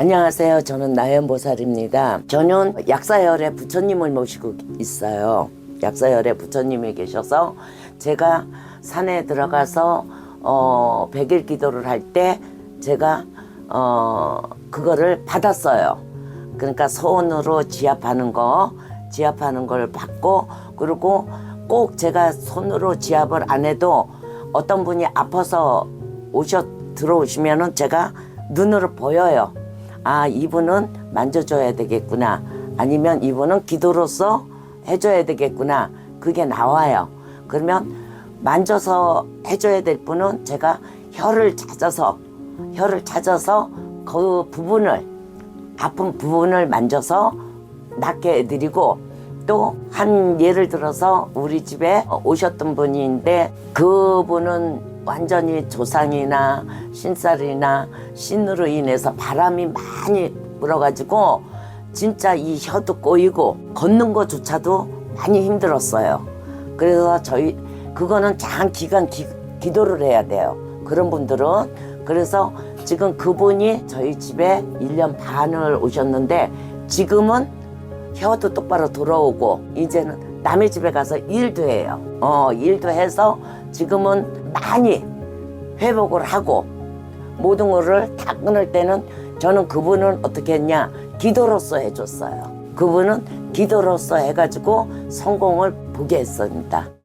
안녕하세요. 저는 나연보살입니다. 저는 약사열에 부처님을 모시고 있어요. 약사열에 부처님이 계셔서 제가 산에 들어가서 어, 백일 기도를 할 때 제가 어, 그거를 받았어요. 그러니까 손으로 지압하는 거, 지압하는 걸 받고 그리고 꼭 제가 손으로 지압을 안 해도 어떤 분이 아파서 오셔 들어오시면은 제가 눈으로 보여요. 아 이분은 만져줘야 되겠구나. 아니면 이분은 기도로서 해줘야 되겠구나. 그게 나와요. 그러면 만져서 해줘야 될 분은 제가 혀를 찾아서 혀를 찾아서 그 부분을 아픈 부분을 만져서 낫게 해드리고 또 한 예를 들어서 우리 집에 오셨던 분인데 그분은 완전히 조상이나 신살이나 신으로 인해서 바람이 많이 불어가지고 진짜 이 혀도 꼬이고 걷는 것조차도 많이 힘들었어요. 그래서 저희 그거는 장 기간 기, 기도를 해야 돼요. 그런 분들은 그래서 지금 그분이 저희 집에 1년 반을 오셨는데 지금은 혀도 똑바로 돌아오고 이제는 남의 집에 가서 일도 해요. 어, 일도 해서 지금은 많이 회복을 하고 모든 거를 다 끊을 때는 저는 그분은 어떻게 했냐 기도로서 해줬어요. 그분은 기도로서 해가지고 성공을 보게 했습니다.